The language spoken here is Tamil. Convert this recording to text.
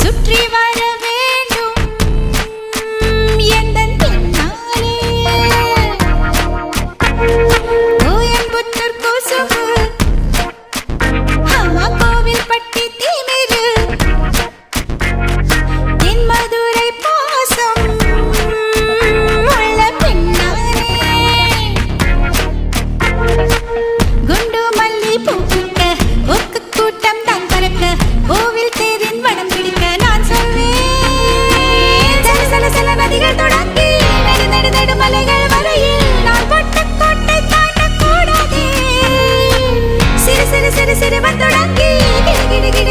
சுற்றி வர సిరివంతుడంగి గిడి గిడి గిడి